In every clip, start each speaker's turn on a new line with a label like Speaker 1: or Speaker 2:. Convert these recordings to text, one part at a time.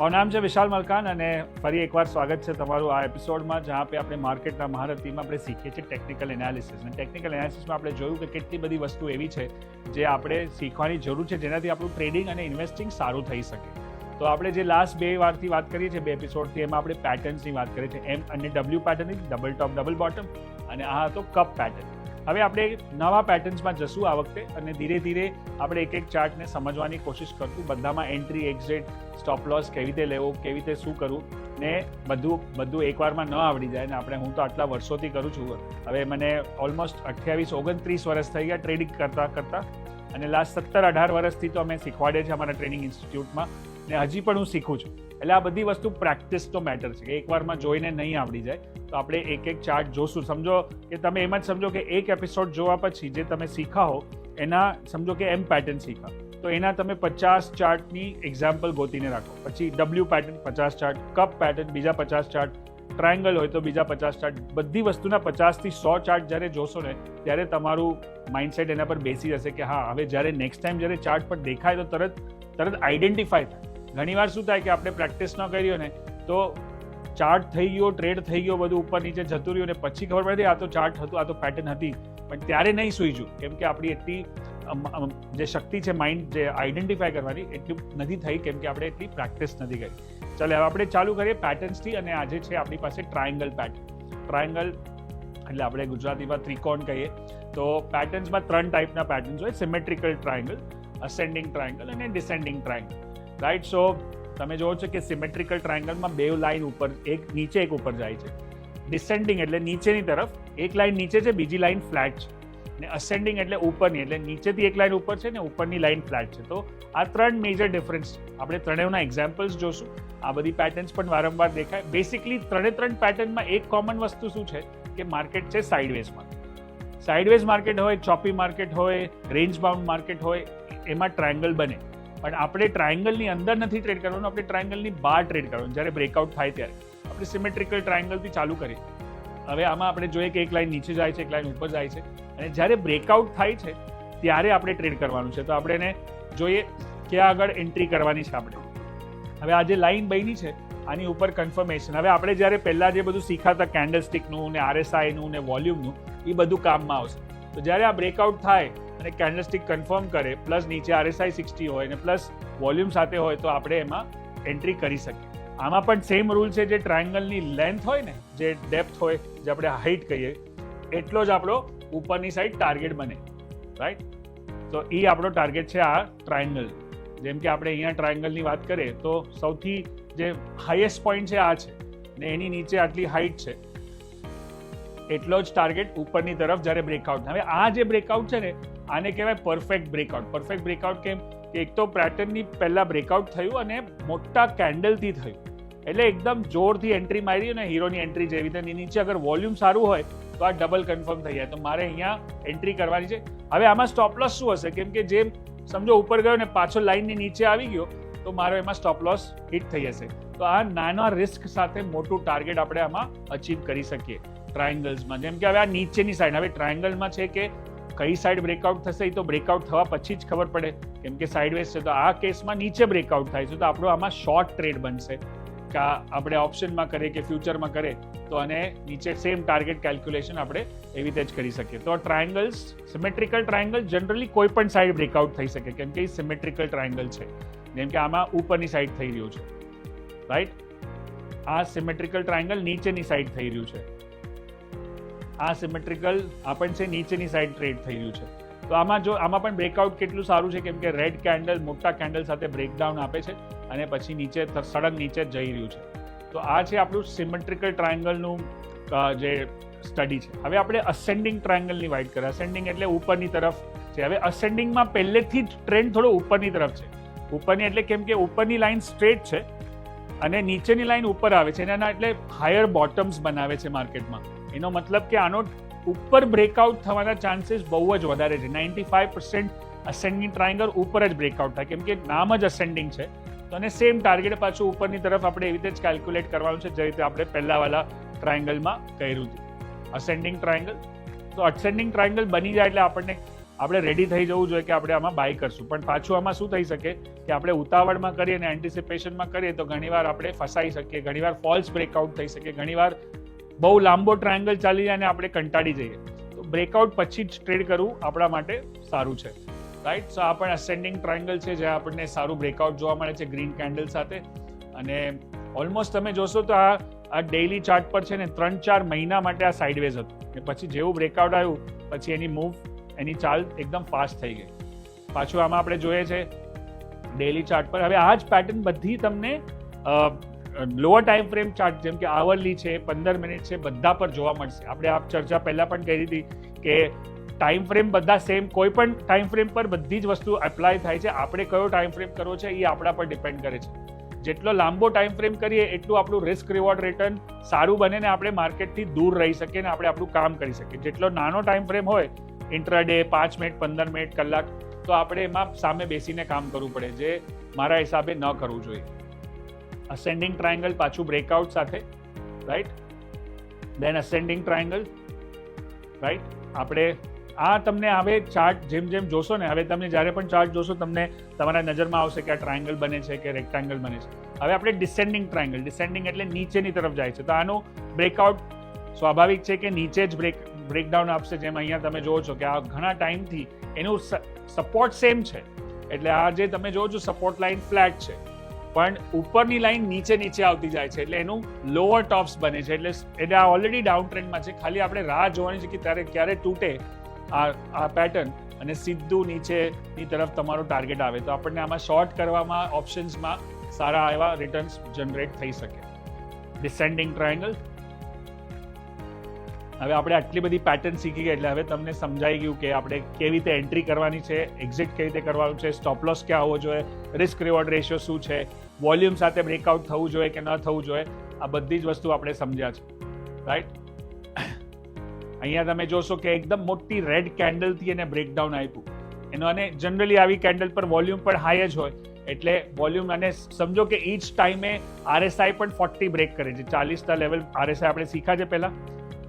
Speaker 1: મારું નામ છે વિશાલ મલકાન અને ફરી એકવાર સ્વાગત છે તમારું આ એપિસોડમાં જ્યાં પે આપણે માર્કેટના મહારથીમાં આપણે શીખીએ છીએ ટેકનિકલ એનાલિસિસ અને ટેકનિકલ એનાલિસિસમાં આપણે જોયું કે કેટલી બધી વસ્તુ એવી છે જે આપણે શીખવાની જરૂર છે, જેનાથી આપણું ટ્રેડિંગ અને ઇન્વેસ્ટિંગ સારું થઈ શકે. તો આપણે જે લાસ્ટ બે વારથી વાત કરીએ છીએ, બે એપિસોડથી એમાં આપણે પેટર્ન્સની વાત કરીએ છીએ. એમ અને ડબલ્યુ પેટર્નની ડબલ ટોપ ડબલ બોટમ અને આ હતો કપ પેટર્ન હવે આપણે નવા પેટર્ન્સમાં જશું આ વખતે અને ધીરે ધીરે આપણે એક એક ચાર્ટને સમજવાની કોશિશ કરશું. બધામાં એન્ટ્રી એક્ઝિટ સ્ટોપ લોસ કેવી રીતે લેવો, કેવી રીતે શું કરવું ને બધું બધું એકવારમાં ન આવડી જાય ને આપણે હું તો આટલા વર્ષોથી કરું છું. હવે મને ઓલમોસ્ટ અઠ્યાવીસ, ઓગણત્રીસ વર્ષ થઈ ગયા ટ્રેડિંગ કરતાં કરતાં અને લાસ્ટ સત્તર, અઢાર વર્ષથી તો અમે શીખવાડીએ છીએ અમારા ટ્રેનિંગ ઇન્સ્ટિટ્યૂટમાં ને હજી પણ હું શીખું છું. એટલે આ બધી વસ્તુ પ્રેક્ટિસ તો મેટર છે. કે એકવારમાં જોઈને નહીં આવડી જાય, તો આપણે એક એક ચાર્ટ જોશું. સમજો કે તમે એમ જ સમજો કે એક એપિસોડ જોવા પછી જે તમે શીખા હો એના સમજો કે એમ પેટર્ન શીખા. તો એના તમે પચાસ ચાર્ટની એક્ઝામ્પલ ગોતીને રાખો. પછી ડબલ્યુ પેટર્ન પચાસ ચાર્ટ કપ પેટર્ન બીજા પચાસ ચાર્ટ ટ્રાયંગલ હોય તો બીજા પચાસ ચાર્ટ બધી વસ્તુના પચાસથી સો ચાર્ટ જ્યારે જોશો ને, ત્યારે તમારું માઇન્ડસેટ એના પર બેસી જશે કે હા, હવે જ્યારે નેક્સ્ટ ટાઈમ જ્યારે ચાર્ટ પર દેખાય તો તરત તરત આઈડેન્ટિફાય થાય. ઘણીવાર શું થાય કે આપણે પ્રેક્ટિસ ન કરી ને, તો ચાર્ટ થઈ ગયો, ટ્રેડ થઈ ગયો, બધું ઉપર નીચે જતું રહ્યું ને પછી ખબર પડે, આ તો ચાર્ટ હતું, આ તો પેટર્ન હતી. પણ ત્યારે નહીં સૂઈજું કેમ કે આપણી એટલી જે શક્તિ છે માઇન્ડ જે આઈડેન્ટિફાય કરવાની, એટલી નથી થઈ, કેમ કે આપણે એટલી પ્રેક્ટિસ નથી કરી. ચાલો, હવે આપણે ચાલુ કરીએ પેટર્ન્સથી અને આજે છે આપણી પાસે ટ્રાયંગલ પેટર્ન ટ્રાયંગલ એટલે આપણે ગુજરાતીમાં ત્રિકોણ કહીએ. તો પેટર્ન્સમાં ત્રણ ટાઈપના પેટર્ન્સ હોય સિમેટ્રિકલ ટ્રાયંગલ અસેન્ડિંગ ટ્રાયંગલ અને ડિસેન્ડિંગ ટ્રાયંગલ રાઈટ સો તમે જુઓ છો કે સિમેટ્રિકલ ટ્રાયંગલમાં બે લાઇન ઉપર એક નીચે એક ઉપર જાય છે. ડિસેન્ડિંગ એટલે નીચેની તરફ, એક લાઇન નીચે છે, બીજી લાઇન ફ્લેટ છે. ને અસેન્ડિંગ એટલે ઉપરની, એટલે નીચેથી એક લાઇન ઉપર છે ને ઉપરની લાઇન ફ્લેટ છે. તો આ ત્રણ મેજર ડિફરન્સ આપણે ત્રણેયના એક્ઝામ્પલ્સ જોશું. આ બધી પેટર્ન્સ પણ વારંવાર દેખાય. બેસિકલી ત્રણે ત્રણ પેટર્નમાં એક કોમન વસ્તુ શું છે? કે માર્કેટ છે સાઇડવેઝમાં સાઇડવેઝ માર્કેટ હોય ચોપી માર્કેટ હોય રેન્જ બાઉન્ડ માર્કેટ હોય, એમાં ટ્રાયંગલ બને. પણ આપણે ટ્રાયંગલની અંદર નથી ટ્રેડ કરવાનું, આપણે ટ્રાયંગલની બહાર ટ્રેડ કરવાનું. જ્યારે બ્રેકઆઉટ થાય ત્યારે. આપણે સિમેટ્રિકલ ટ્રાયંગલથી ચાલુ કરીએ. હવે આમાં આપણે જોઈએ કે એક લાઈન નીચે જાય છે, એક લાઈન ઉપર જાય છે. અને જ્યારે બ્રેકઆઉટ થાય છે, ત્યારે આપણે ટ્રેડ કરવાનું છે. તો આપણે એને જોઈએ ક્યાં આગળ એન્ટ્રી કરવાની છે આપણે. હવે આ જે લાઈન બની છે, આની ઉપર કન્ફર્મેશન હવે આપણે જ્યારે પહેલાં જે બધું શીખાતા કેન્ડલસ્ટિકનું ને આરએસઆઈનું ને વોલ્યુમનું એ બધું કામમાં આવશે. તો જ્યારે આ બ્રેકઆઉટ થાય અને કેન્ડલસ્ટિક કન્ફર્મ કરે પ્લસ નીચે આરએસઆઈ સિક્સટી હોય અને પ્લસ વોલ્યુમ સાથે હોય તો આપણે એમાં એન્ટ્રી કરી શકીએ. આમાં પણ સેમ રૂલ છે જે ટ્રાયંગલની લેન્થ હોય ને, જે ડેપ્થ હોય, જે આપણે હાઇટ કહીએ, એટલો જ આપણો ઉપરની સાઈડ ટાર્ગેટ બને. રાઈટ તો એ આપણો ટાર્ગેટ છે આ ટ્રાયંગલ જેમ કે આપણે અહીંયા ટ્રાયંગલની વાત કરીએ, તો સૌથી જે હાઈએસ્ટ પોઈન્ટ છે આ છે, ને એની નીચે આટલી હાઇટ છે. એટલો જ ટાર્ગેટ ઉપરની તરફ જ્યારે બ્રેકઆઉટ હવે આ જે બ્રેકઆઉટ છે ને આને કહેવાય પરફેક્ટ બ્રેકઆઉટ પરફેક્ટ બ્રેકઆઉટ કેમ? કે એક તો પેટર્નની પહેલાં બ્રેકઆઉટ થયું અને મોટા કેન્ડલથી થયું. એટલે એકદમ જોરથી એન્ટ્રી મારી અને હીરોની એન્ટ્રી જેવી રીતે. નીચે અગર વોલ્યુમ સારું હોય, તો આ ડબલ કન્ફર્મ થઈ જાય. તો મારે અહીંયા એન્ટ્રી કરવાની છે. હવે આમાં સ્ટોપલોસ શું હશે? કેમ કે જેમ સમજો ઉપર ગયો ને પાછો લાઇનની નીચે આવી ગયો, તો મારો એમાં સ્ટોપલોસ હિટ થઈ જશે. તો આ નાના રિસ્ક સાથે મોટું ટાર્ગેટ આપણે આમાં અચીવ કરી શકીએ. ટ્રાયંગલ્સમાં જેમ કે હવે આ નીચેની સાઈડ હવે ટ્રાયંગલમાં છે કે કઈ સાઈડ બ્રેકઆઉટ થશે એ તો બ્રેકઆઉટ થવા પછી જ ખબર પડે. કેમ કે સાઇડવેઝ છે તો આ કેસમાં નીચે બ્રેકઆઉટ થાય છે. તો આપણો આમાં શોર્ટ ટ્રેડ બનશે. કે આપણે ઓપ્શનમાં કરીએ કે ફ્યુચરમાં કરે તો અને નીચે સેમ ટાર્ગેટ કેલ્ક્યુલેશન આપણે એવી રીતે જ કરી શકીએ. તો ટ્રાયંગલ્સ સિમેટ્રિકલ ટ્રાયંગલ જનરલી કોઈ પણ સાઈડ બ્રેકઆઉટ થઈ શકે, કેમ કે એ સિમેટ્રિકલ ટ્રાયંગલ છે. જેમ કે આમાં ઉપરની સાઈડ થઈ રહ્યું છે. રાઈટ આ સિમેટ્રિકલ ટ્રાયંગલ નીચેની સાઈડ થઈ રહ્યું છે. આ સિમેટ્રિકલ આપણ છે નીચેની સાઈડ ટ્રેડ થઈ ગયું છે. તો આમાં જો, આમાં પણ બ્રેકઆઉટ કેટલું સારું છે? કેમ કે રેડ કેન્ડલ મોટા કેન્ડલ સાથે બ્રેકડાઉન આપે છે અને પછી નીચે સળંગ નીચે જઈ રહ્યું છે. તો આ છે આપણું સિમેટ્રિકલ ટ્રાયંગલનું જે સ્ટડી છે. હવે આપણે અસેન્ડિંગ ટ્રાયંગલની વાઇટ કરીએ. અસેન્ડિંગ એટલે ઉપરની તરફ છે. હવે અસેન્ડિંગમાં પહેલેથી જ ટ્રેન્ડ થોડો ઉપરની તરફ છે. ઉપરની એટલે કેમ કે ઉપરની લાઈન સ્ટ્રેટ છે અને નીચેની લાઈન ઉપર આવે છે. એના એટલે હાયર બોટમ્સ બનાવે છે માર્કેટમાં એનો મતલબ કે આનો ઉપર બ્રેકઆઉટ થવાના ચાન્સીસ બહુ જ વધારે છે. Ninety five percent ascending triangle ઉપર જ બ્રેકઆઉટ થાય. કેમ કે નામ જ અસેન્ડિંગ છે. તો અને સેમ ટાર્ગેટ પાછું ઉપરની તરફ આપણે એવી રીતે જ કેલ્ક્યુલેટ કરવાનું છે, જે રીતે આપણે પહેલાવાળા ટ્રાયંગલમાં કર્યું હતું. અસેન્ડિંગ ટ્રાયંગલ તો અસેન્ડિંગ ટ્રાયંગલ બની જાય એટલે આપણને આપણે રેડી થઈ જવું જોઈએ કે આપણે આમાં બાય કરશું. પણ પાછું આમાં શું થઈ શકે કે આપણે ઉતાવળમાં કરીએ અને એન્ટિસિપેશનમાં કરીએ તો ઘણીવાર આપણે ફસાઈ શકીએ, ઘણીવાર ફોલ્સ બ્રેકઆઉટ થઈ શકે, ઘણીવાર બહુ લાંબો ટ્રાયંગલ ચાલી જાય અને આપણે કંટાળી જઈએ. તો બ્રેકઆઉટ પછી જ ટ્રેડ કરવું આપણા માટે સારું છે. રાઈટ સો આ પણ અસેન્ડિંગ ટ્રાયંગલ છે જ્યાં આપણને સારું બ્રેકઆઉટ જોવા મળે છે ગ્રીન કેન્ડલ સાથે. અને ઓલમોસ્ટ તમે જોશો તો આ આ ડેઇલી ચાર્ટ પર છે ને ત્રણ ચાર મહિના માટે આ સાઇડવેઝ હતું. ને પછી જેવું બ્રેકઆઉટ આવ્યું, પછી એની મૂવ એની ચાલ એકદમ ફાસ્ટ થઈ ગઈ. પાછું આમાં આપણે જોઈએ છે ડેઇલી ચાર્ટ પર. હવે આ જ પેટર્ન બધી તમને લોઅર ટાઈમ ફ્રેમ ચાર્ટ જેમ કે આવરલી છે, પંદર મિનિટ છે, બધા પર જોવા મળશે. આપણે આ ચર્ચા પહેલાં પણ કરી હતી કે ટાઈમ ફ્રેમ બધા સેમ કોઈ પણ ટાઈમ ફ્રેમ પર બધી જ વસ્તુ એપ્લાય થાય છે. આપણે કયો ટાઈમ ફ્રેમ કરવો છે એ આપણા પર ડિપેન્ડ કરે છે. જેટલો લાંબો ટાઈમ ફ્રેમ કરીએ, એટલું આપણું રિસ્ક રિવોર્ડ રિટર્ન સારું બને ને આપણે માર્કેટથી દૂર રહી શકીએ ને આપણે આપણું કામ કરી શકીએ. જેટલો નાનો ટાઈમ ફ્રેમ હોય ઇન્ટ્રાડે પાંચ મિનિટ પંદર મિનિટ કલાક, તો આપણે એમાં સામે બેસીને કામ કરવું પડે, જે મારા હિસાબે ન કરવું જોઈએ. અસેન્ડિંગ ટ્રાયંગલ પાછું બ્રેકઆઉટ સાથે right then ascending triangle right આપણે આ તમને હવે ચાર્ટ જેમ જેમ જોશો ને, હવે તમે જ્યારે પણ ચાર્ટ જોશો, તમને તમારા નજરમાં આવશે કે આ ટ્રાયંગલ બને છે કે રેક્ટેંગલ બને છે. હવે આપણે ડિસેન્ડિંગ ટ્રાયંગલ ડિસેન્ડિંગ એટલે નીચેની તરફ જાય છે. તો આનું બ્રેકઆઉટ સ્વાભાવિક છે કે નીચે જ બ્રેક બ્રેકડાઉન આપશે, જેમ અહીંયા તમે જોવો છો કે આ ઘણા ટાઈમથી એનું સપોર્ટ સેમ છે. એટલે આ જે તમે જોવો છો સપોર્ટ લાઇન ફ્લેટ છે. પણ ઉપરની લાઈન નીચે નીચે આવતી જાય છે એટલે એનું લોઅર ટોપ્સ બને છે. એટલે એટલે આ ઓલરેડી ડાઉન ટ્રેન્ડમાં છે. ખાલી આપણે રાહ જોવાની છે કે ત્યારે ક્યારે તૂટે આ આ પેટર્ન અને સીધું નીચેની તરફ તમારો ટાર્ગેટ આવે. તો આપણને આમાં શોર્ટ કરવામાં ઓપ્શન્સમાં સારા એવા રિટર્ન્સ જનરેટ થઈ શકે. ડિસેન્ડિંગ ટ્રાયંગલ હવે આપણે આટલી બધી પેટર્ન શીખી ગયા, એટલે હવે તમને સમજાઈ ગયું કે આપણે કેવી રીતે એન્ટ્રી કરવાની છે એક્ઝિટ કેવી રીતે કરવાનું છે સ્ટોપ લોસ ક્યાં હોવો જોઈએ રિસ્ક રિવોર્ડ રેશિયો શું છે વોલ્યુમ સાથે બ્રેકઆઉટ થવું જોઈએ કે ન થવું જોઈએ, આ બધી જ વસ્તુ આપણે સમજ્યા છે. રાઈટ અહીંયા તમે જોશો કે એકદમ મોટી રેડ કેન્ડલથી એને બ્રેકડાઉન આપ્યું. એનો અને જનરલી આવી કેન્ડલ પર વોલ્યુમ પણ હાઈ જ હોય, એટલે વોલ્યુમ અને સમજો કે ઈચ ટાઈમે આરએસઆઈ પણ ફોર્ટી બ્રેક કરે છે. ચાલીસના લેવલ આરએસઆઈ આપણે શીખ્યા છે પહેલાં.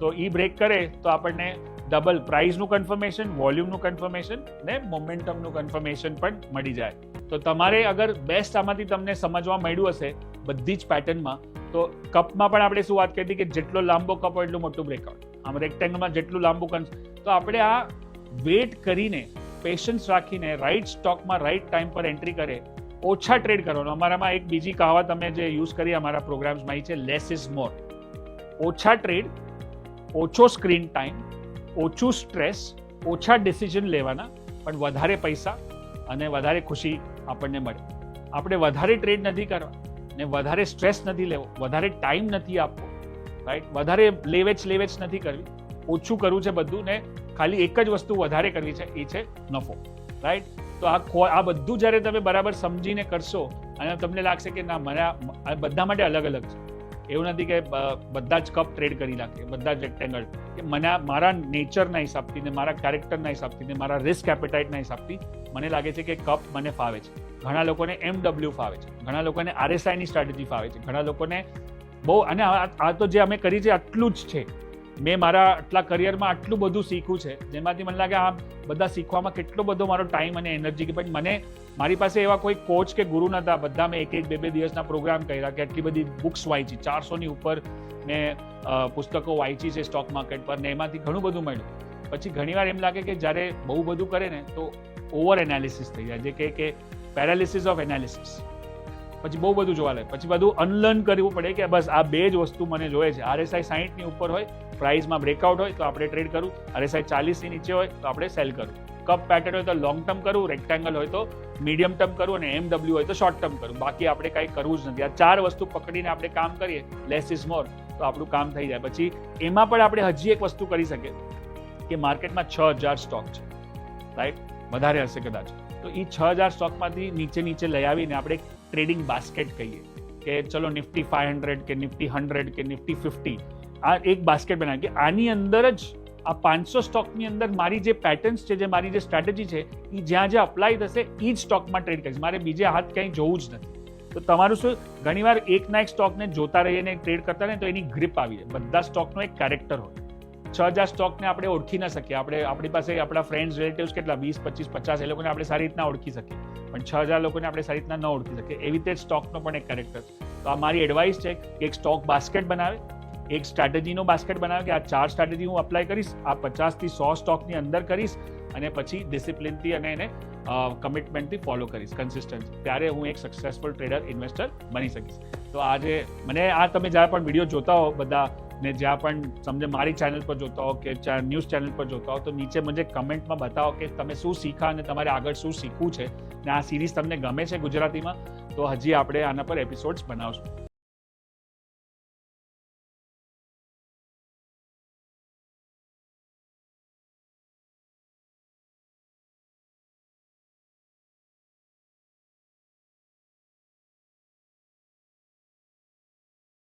Speaker 1: તો એ બ્રેક કરે તો આપણને ડબલ પ્રાઇઝનું કન્ફર્મેશન વોલ્યુમનું કન્ફર્મેશન ને મોમેન્ટમનું કન્ફર્મેશન પણ મળી જાય. તો તમારે અગર બેસ્ટ આમાંથી તમને સમજવા મળ્યું હશે બધી જ પેટર્નમાં તો કપમાં પણ આપણે શું વાત કરી હતી કે જેટલો લાંબો કપ હોય એટલું મોટું બ્રેકઆઉટ આમ રેક્ટેંગલમાં જેટલું લાંબુ કન્સ તો આપણે આ વેટ કરીને પેશન્સ રાખીને રાઈટ સ્ટોકમાં રાઈટ ટાઈમ પર એન્ટ્રી કરે, ઓછા ટ્રેડ કરવાનો. અમારામાં એક બીજી કહાવત અમે જે યુઝ કરી અમારા પ્રોગ્રામ્સમાં એ છે લેસ ઇઝ મોર ઓછા ટ્રેડ ઓછો સ્ક્રીન ટાઈમ, ઓછું સ્ટ્રેસ, ઓછા ડિસિઝન લેવાના, પણ વધારે પૈસા અને વધારે ખુશી આપણને મળે. આપણે વધારે ટ્રેડ નથી કરવા ને વધારે સ્ટ્રેસ નથી લેવો, વધારે ટાઈમ નથી આપવો રાઈટ વધારે લેવેચ લેવેચ નથી કરવી. ઓછું કરવું છે બધું ને ખાલી એક જ વસ્તુ વધારે કરવી છે, એ છે નફો રાઈટ તો આ આ બધું જ્યારે તમે બરાબર સમજીને કરશો અને તમને લાગશે કે ના, મને બધા માટે અલગ અલગ છે. એવું નથી કે બધા જ કપ ટ્રેડ કરી નાખે, બધા જ રેક્ટેંગલ કે મને મારા નેચરના હિસાબથી ને મારા કેરેક્ટરના હિસાબથી ને મારા રિસ્ક એપેટાઇટના હિસાબથી મને લાગે છે કે કપ મને ફાવે છે. ઘણા લોકોને એમડબલ્યુ ફાવે છે. ઘણા લોકોને આરએસઆઈની સ્ટ્રેટેજી ફાવે છે. ઘણા લોકોને બહુ, અને આ તો જે અમે કરી છે, આટલું જ છે. મેં મારા આટલા કરિયરમાં આટલું બધું શીખ્યું છે, જેમાંથી મને લાગે આ બધા શીખવામાં કેટલો બધો મારો ટાઈમ અને એનર્જી કે પણ મને મારી પાસે એવા કોઈ કોચ કે ગુરુ નહોતા બધા મેં એક એક, બે બે દિવસના પ્રોગ્રામ કર્યા કે આટલી બધી બુક્સ વાંચી ચારસોની ઉપર મેં પુસ્તકો વાંચી છે સ્ટોક માર્કેટ પર ને એમાંથી ઘણું બધું મળ્યું. પછી ઘણીવાર એમ લાગે કે જ્યારે બહુ બધું કરે ને તો ઓવર એનાલિસિસ થઈ જાય. જે કે કે પેરાલિસિસ ઓફ એનાલિસિસ પછી બહુ બધું જોવા લાગે પછી બધું અનલર્ન કરવું પડે કે બસ આ બે જ વસ્તુ મને જોઈએ છે. આરએસઆઈ સાહીઠની ઉપર હોય પ્રાઇસમાં બ્રેકઆઉટ હોય તો આપણે ટ્રેડ કરવું આરએસઆઈ ચાલીસની નીચે હોય તો આપણે સેલ કરવું કપ પેટર્ન હોય તો લોંગ ટર્મ કરવું રેક્ટેંગલ હોય તો મીડિયમ ટર્મ કરવું અને એમ ડબલ્યુ હોય તો શોર્ટ ટર્મ કરવું બાકી આપણે કાંઈ કરવું જ નથી. આ ચાર વસ્તુ પકડીને આપણે કામ કરીએ લેસ ઇઝ મોર તો આપણું કામ થઈ જાય. પછી એમાં પણ આપણે હજી એક વસ્તુ કરી શકીએ કે માર્કેટમાં છ હજાર સ્ટોક છે. રાઈટ વધારે હશે કદાચ. તો એ છ હજાર સ્ટોકમાંથી નીચે નીચે લઈ આવીને આપણે ટ્રેડિંગ બાસ્કેટ કહીએ કે ચલો નિફ્ટી ફાઈવ હંડ્રેડ કે નિફ્ટી હંડ્રેડ કે નિફ્ટી ફિફ્ટી આ એક બાસ્કેટ બનાવી કે આની અંદર જ આ પાંચસો સ્ટોકની અંદર મારી જે પેટર્ન્સ છે, જે મારી જે સ્ટ્રેટેજી છે એ જ્યાં જ્યાં અપ્લાય થશે એ જ સ્ટોકમાં ટ્રેડ કરીશ. મારે બીજે હાથ ક્યાંય જોવું જ નથી. તો તમારું શું, ઘણીવાર એકના એક સ્ટોકને જોતા રહીને ટ્રેડ કરતા રહીને તો એની ગ્રીપ આવી જાય. બધા સ્ટોકનો એક કેરેક્ટર હોય. છ હજાર સ્ટોકને આપણે ઓળખી ના શકીએ. આપણે, આપણી પાસે આપણા ફ્રેન્ડ્સ રિલેટિવ્સ કેટલા? વીસ, પચીસ, પચાસ, એ લોકોને આપણે સારી રીતના ઓળખી શકીએ. પણ છ હજાર લોકોને આપણે સારી રીતના ન ઓળખી શકીએ. એવી રીતે સ્ટોકનો પણ એક કેરેક્ટર તો આ મારી એડવાઇસ છે કે એક સ્ટોક બાસ્કેટ બનાવે. એક સ્ટ્રેટેજીનો બાસ્કેટ બનાવે કે આ ચાર સ્ટ્રેટેજી હું અપ્લાય કરીશ, આ પચાસથી સો સ્ટોકની અંદર કરીશ અને પછી ડિસિપ્લિનથી અને એને કમિટમેન્ટથી ફોલો કરીશ કન્સિસ્ટન્સી ત્યારે હું એક સક્સેસફુલ ટ્રેડર ઇન્વેસ્ટર બની શકીશ. તો આજે મને આ તમે જ્યારે પણ વીડિયો જોતા હો બધા ને જ્યાં પણ સમજે મારી ચેનલ પર જોતા હો કે ન્યૂઝ ચેનલ પર જોતા હો, તો નીચે મને કમેન્ટમાં બતાવો કે તમે શું શીખા અને તમારે આગળ શું શીખવું છે. ને આ સિરીઝ તમને ગમે છે ગુજરાતીમાં, તો હજી આપણે આના પર એપિસોડ્સ બનાવશું.